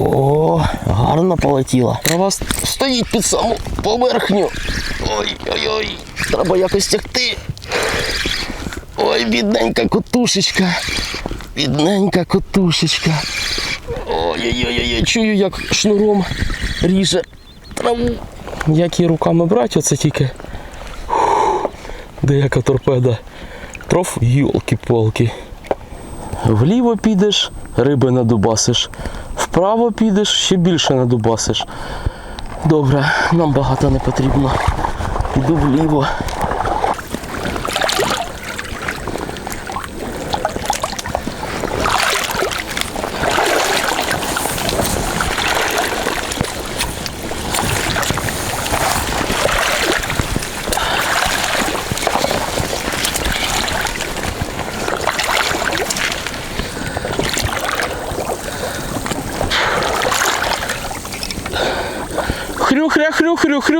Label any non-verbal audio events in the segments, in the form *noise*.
О, гарно полетіла. Трава стоїть під саму поверхню. Ой-ой-ой, треба якось тягти. Ой, бідненька котушечка. Бідненька котушечка. Ой-ой-ой, чую, як шнуром ріже траву. Як її руками брати, оце тільки. Деяка торпеда. Троф, йолки-полки. Вліво підеш, риби надубасиш. Вправо підеш, ще більше надубасиш. Добре, нам багато не потрібно. Піду вліво.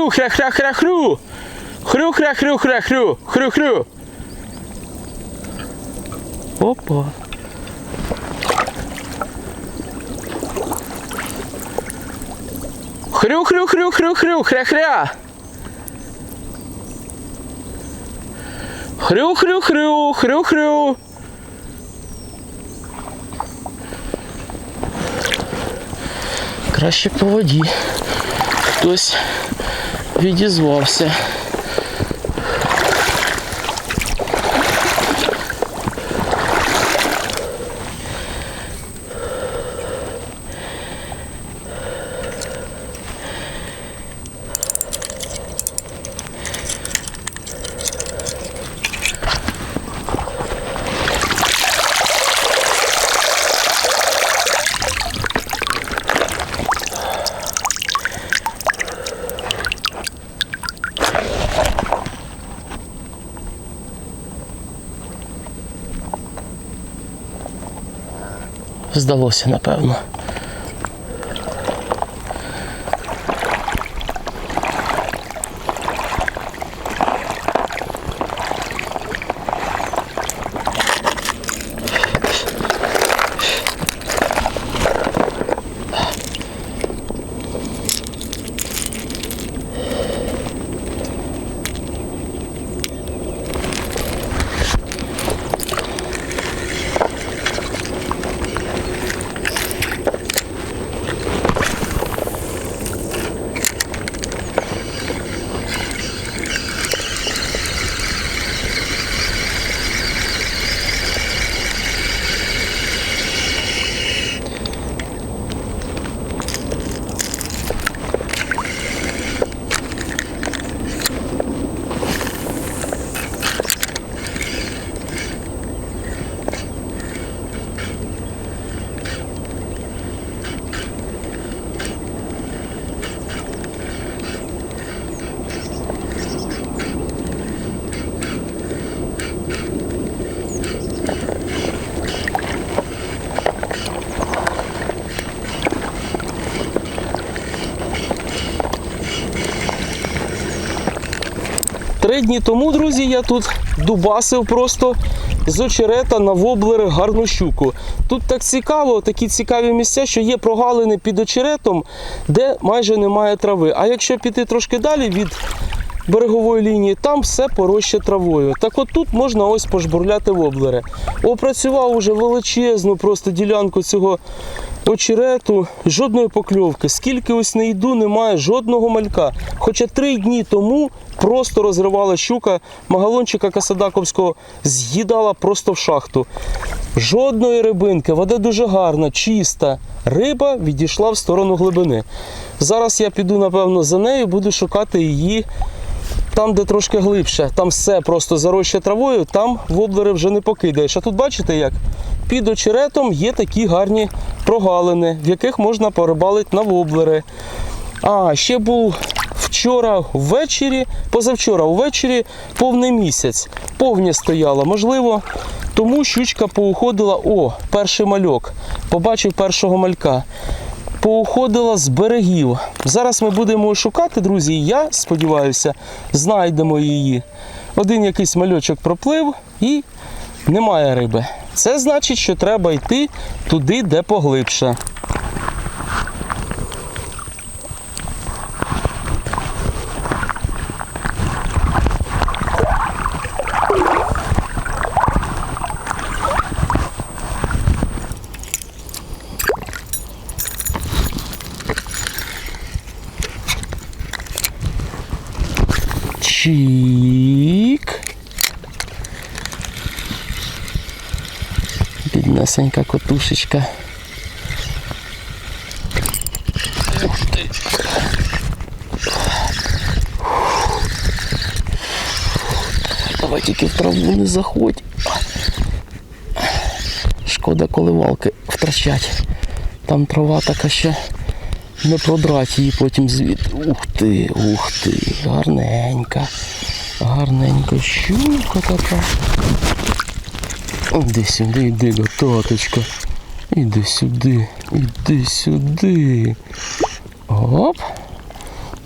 Хрю хря хря хря хрю. Хрю хря хрю хря хрю хрю хрю. Опа. Хрю хрю хрю хрю хрю хря хря. Хрю хрю хрю хрю хрю. Краще по воді. Хтось відізвався. Здалося, напевно. Три дні тому, друзі, я тут дубасив просто з очерета на воблери гарну щуку. Тут так цікаво, такі цікаві місця, що є прогалини під очеретом, де майже немає трави. А якщо піти трошки далі від берегової лінії, там все пороща травою. Так от тут можна ось пожбурляти воблери. Опрацював уже величезну просто ділянку цього очерету, жодної покльовки. Скільки ось не йду, немає жодного малька. Хоча три дні тому просто розривала щука магалончика Касадаковського, з'їдала просто в шахту. Жодної рибинки, вода дуже гарна, чиста. Риба відійшла в сторону глибини. Зараз я піду, напевно, за нею, буду шукати її там, де трошки глибше. Там все просто зароща травою, там воблери вже не покидаєш. А тут бачите, як під очеретом є такі гарні прогалини, в яких можна порибалити на воблери. А, ще був вчора ввечері, позавчора ввечері повний місяць. Повня стояла. Можливо, тому щучка поуходила. О, перший мальок. Побачив першого малька. Поуходила з берегів. Зараз ми будемо шукати, друзі. Я сподіваюся, знайдемо її. Один якийсь мальочок проплив і немає риби. Це значить, що треба йти туди, де поглибше. Біднесенька котушечка. Ух ти. Давай тільки в траву не заходь. Шкода коливалки втрачать. Там трава така ще не продрать її потім звідти. Ух ти, ух ти, гарненька. Гарненька щука така. Іди сюди, іди, таточка. Іди сюди, іди сюди. Оп.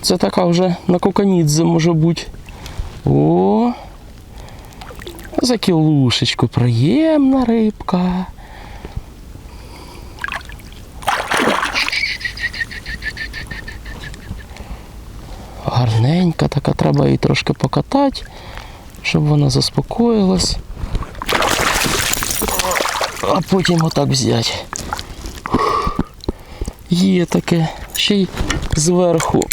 Це така вже на коканідзе може бути. О. За кілушечку приємна рибка. Гарненька така, треба її трошки покатати, щоб вона заспокоїлась. А потім отак взяти. Є таке, ще й зверху.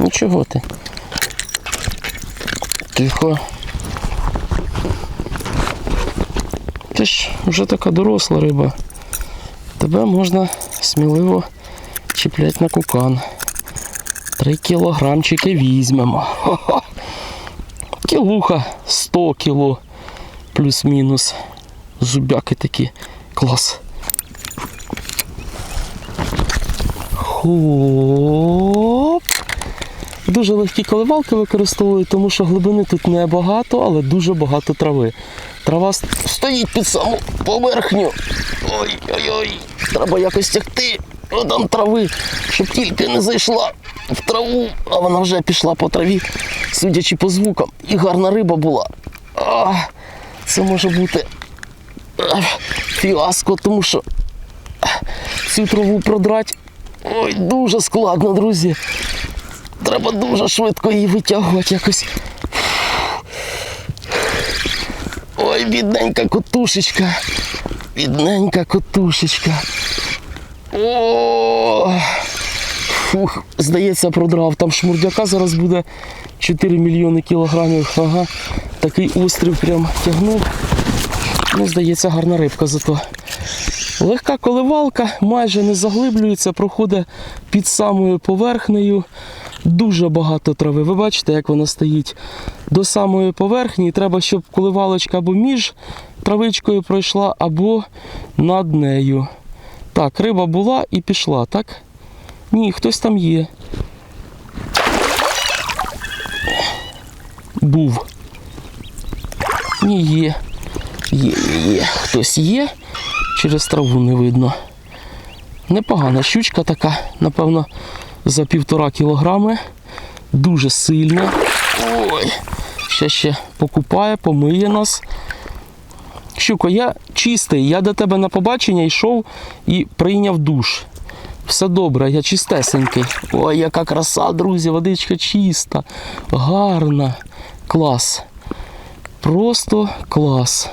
Нічого ти. Тихо. Ти ж вже така доросла риба. Тебе можна сміливо чіпляти на кукан. Три кілограмчики візьмемо. Хо-хо. Кілуха 100 кіло плюс-мінус. Зубяки такі. Клас. Хоп. Дуже легкі коливалки використовую, тому що глибини тут небагато, але дуже багато трави. Трава стоїть під саму поверхню. Ой-ой-ой, треба якось тягти. Там трави, щоб тільки не зайшла в траву, а вона вже пішла по траві, судячи по звукам. І гарна риба була. А, це може бути фіаско, тому що цю траву продрать. Ой, дуже складно, друзі. Треба дуже швидко її витягувати якось. Ой, бідненька котушечка. Бідненька котушечка. О! Фух, здається, продрав. Там шмурдяка зараз буде 4 мільйони кілограмів. Ага. Такий острів прям тягнув. Ну, здається, гарна рибка зато. Легка коливалка, майже не заглиблюється, проходить під самою поверхнею. Дуже багато трави. Ви бачите, як вона стоїть до самої поверхні. Треба, щоб коливалочка або між травичкою пройшла, або над нею. Так, риба була і пішла, так? Ні, хтось там є. Був. Ні, є. Є, є, є. Хтось є. Через траву не видно. Непогана щучка така, напевно, за півтора кілограми. Дуже сильна. Ой, ще ще покупає, помиє нас. Щуко, я чистий, я до тебе на побачення йшов і прийняв душ. Все добре, я чистесенький. Ой, яка краса, друзі, водичка чиста, гарна. Клас. Просто клас.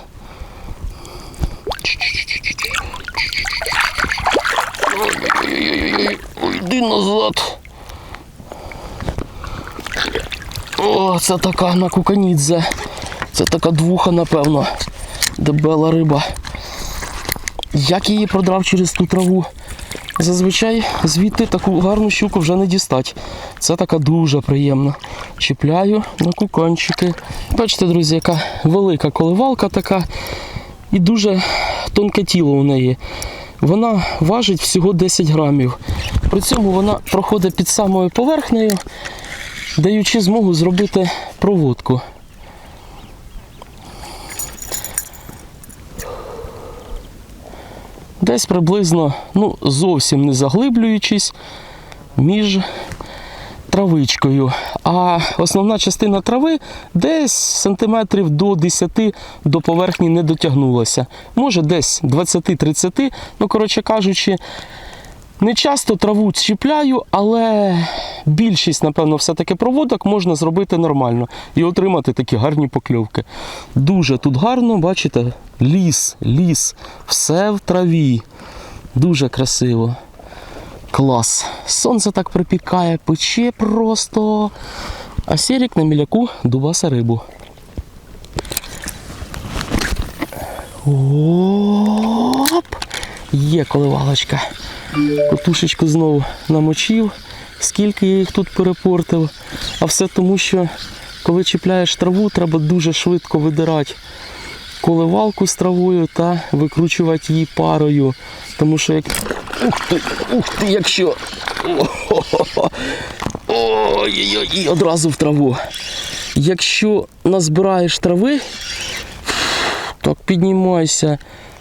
Ой-ой-ой, ой, йди назад. О, це така на куканідзе. Це така двуха, напевно. Дебела риба. Як її продрав через ту траву? Зазвичай звідти таку гарну щуку вже не дістать. Це така дуже приємна. Чіпляю на куканчики. Бачите, друзі, яка велика коливалка така і дуже тонке тіло у неї. Вона важить всього 10 грамів. При цьому вона проходить під самою поверхнею, даючи змогу зробити проводку. Десь приблизно, ну, зовсім не заглиблюючись, між травичкою. А основна частина трави десь сантиметрів до 10 до поверхні не дотягнулася. Може десь 20-30. Ну, коротше кажучи, не часто траву чіпляю, але більшість, напевно, все-таки проводок можна зробити нормально і отримати такі гарні покльовки. Дуже тут гарно, бачите, ліс, ліс, все в траві. Дуже красиво. Клас. Сонце так припікає, пече просто. А Серік на міляку дубаса рибу. Оп! Є коливалочка. Котушечку знову намочив. Скільки я їх тут перепортив. А все тому, що коли чіпляєш траву, треба дуже швидко видирати коливалку з травою та викручувати її парою. Тому що як. Ух ти, ух ти, якщо. Ой-ой-ой, і одразу в траву. Якщо назбираєш трави, так піднімайся,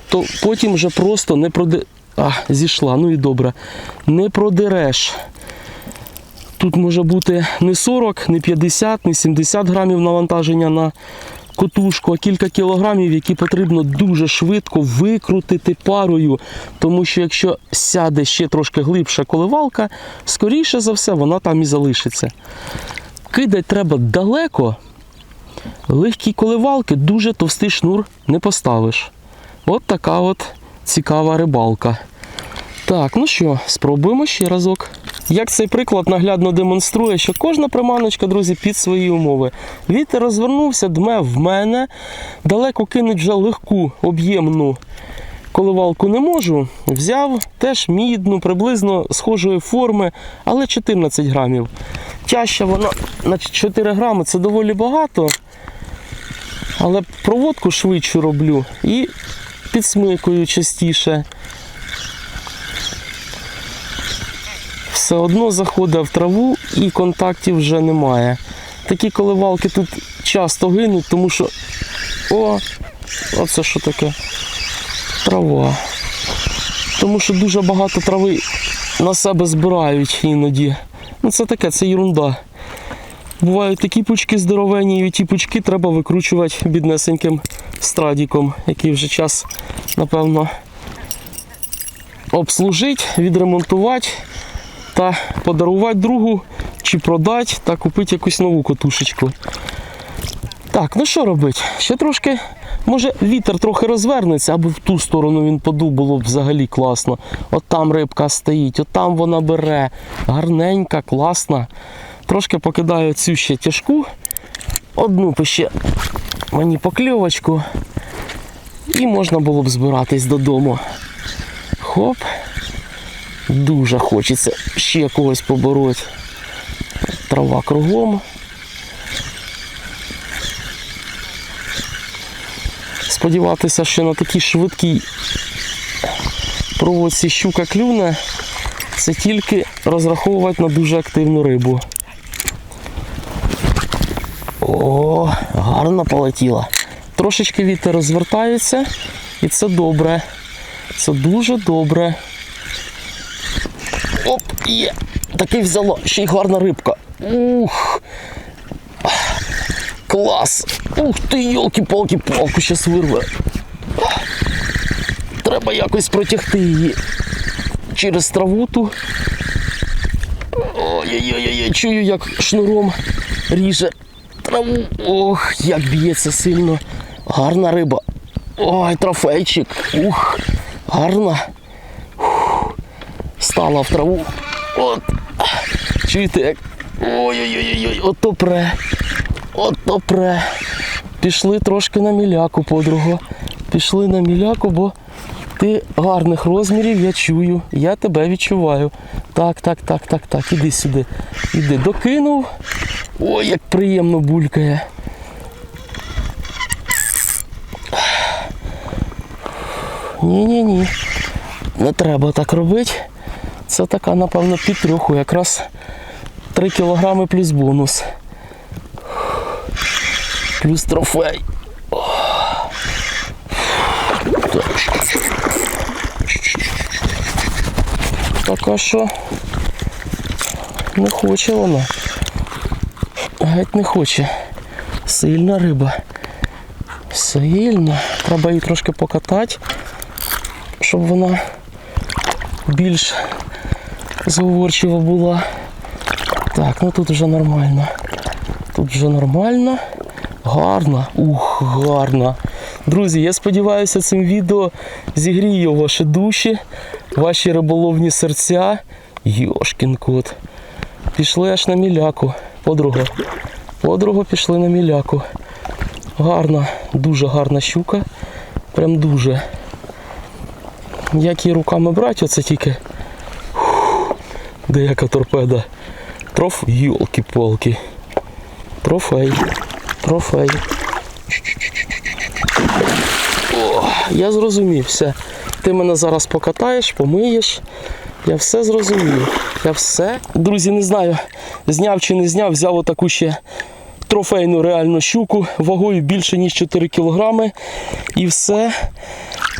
то потім вже просто не проди... А, зійшла, ну і добре. Не продереш. Тут може бути не 40, не 50, не 70 грамів навантаження на котушку, а кілька кілограмів, які потрібно дуже швидко викрутити парою. Тому що якщо сяде ще трошки глибша коливалка, скоріше за все вона там і залишиться. Кидати треба далеко, легкі коливалки, дуже товстий шнур не поставиш. От така от цікава рибалка. Так, ну що, спробуємо ще разок. Як цей приклад наглядно демонструє, що кожна приманочка, друзі, під свої умови. Вітер розвернувся, дме в мене. Далеко кинуть вже легку, об'ємну коливалку не можу. Взяв теж мідну, приблизно схожої форми, але 14 грамів. Тяжча вона на 4 грами це доволі багато. Але проводку швидше роблю і підсмикую частіше. Все одно заходить в траву і контактів вже немає. Такі коливалки тут часто гинуть, тому що. О, оце що таке? Трава. Тому що дуже багато трави на себе збирають іноді. Ну це таке, це ерунда. Бувають такі пучки здоровенні, і ті пучки треба викручувати біднесеньким страдіком, який вже час, напевно, обслужити, відремонтувати та подарувати другу, чи продати та купити якусь нову котушечку. Так, ну що робити? Ще трошки, може, вітер трохи розвернеться, аби в ту сторону він подув, було б взагалі класно. От там рибка стоїть, от там вона бере. Гарненька, класна. Трошки покидаю цю ще тяжку. Одну ще мені покльовочку. І можна було б збиратись додому. Хоп. Дуже хочеться ще когось побороти. Трава кругом. Сподіватися, що на такій швидкій проводці щука клюне, це тільки розраховувати на дуже активну рибу. О, гарно полетіла. Трошечки вітер розвертається, і це добре. Це дуже добре. Оп, є. Таки взяло, ще й гарна рибка. Ух. Клас. Ух ти, йолки-палки, палку щас вирве. Треба якось протягти її через траву ту. Ой-ой-ой, чую, як шнуром ріже траву. Ох, як б'ється сильно. Гарна риба. Ой, трофейчик. Ух, гарна. Стала в траву. От. Чуєте, як. Ой-ой-ой, ото пре. Ото пре. Пішли трошки на міляку, подруга. Пішли на міляку, бо ти гарних розмірів, я чую. Я тебе відчуваю. Так, так, так, так, так. Іди сюди. Іди. Докинув. Ой, як приємно булькає. Ні-ні-ні. Не треба так робити. Це така, напевно, під трьоху. Якраз 3 кілограми плюс бонус. Плюс трофей. Так, що? Не хоче вона. Геть не хоче. Сильна риба. Сильна. Треба її трошки покатати, щоб вона більш зговорчива була. Так, ну тут вже нормально. Тут вже нормально. Гарно. Ух, гарно. Друзі, я сподіваюся, цим відео зігріє ваші душі, ваші риболовні серця. Йошкін кот. Пішли аж на міляку. Подруга. Подруга пішли на міляку. Гарна, дуже гарна щука. Прям дуже. Як її руками брати, оце тільки. Деяка торпеда. Троф, йолки-полки. Трофей. Трофей. О, я зрозумів все. Ти мене зараз покатаєш, помиєш. Я все зрозумів. Я все. Друзі, не знаю, зняв чи не зняв, взяв отаку ще трофейну реальну щуку вагою більше ніж 4 кілограми. І все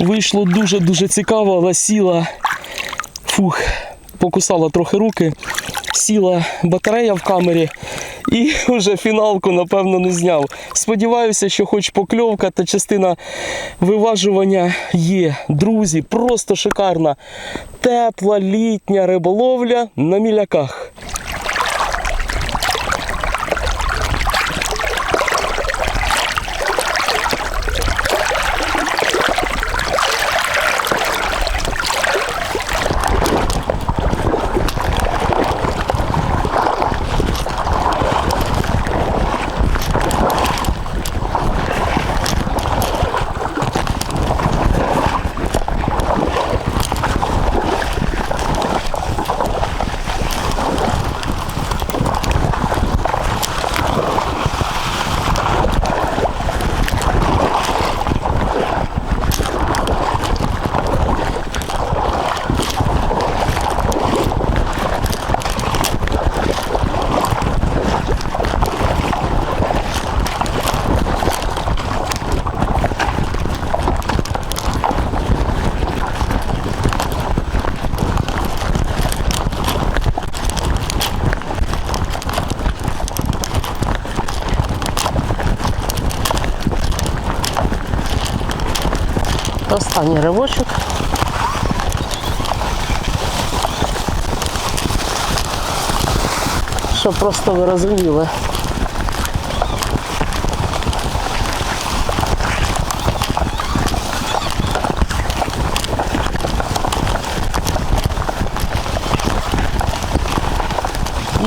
вийшло дуже-дуже цікаво, але сіла. Фух, покусала трохи руки, сіла батарея в камері і *laughs* вже фіналку, напевно, не зняв. Сподіваюся, що хоч покльовка та частина виважування є. Друзі, просто шикарна. Тепла літня риболовля на міляках. Останній ривочок. Щоб просто ви розуміли.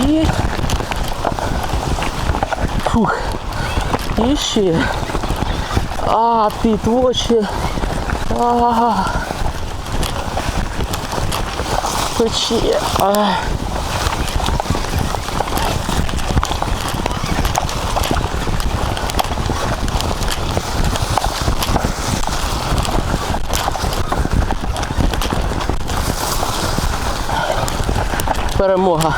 І фух. І. А, під очі. Пече. Перемога.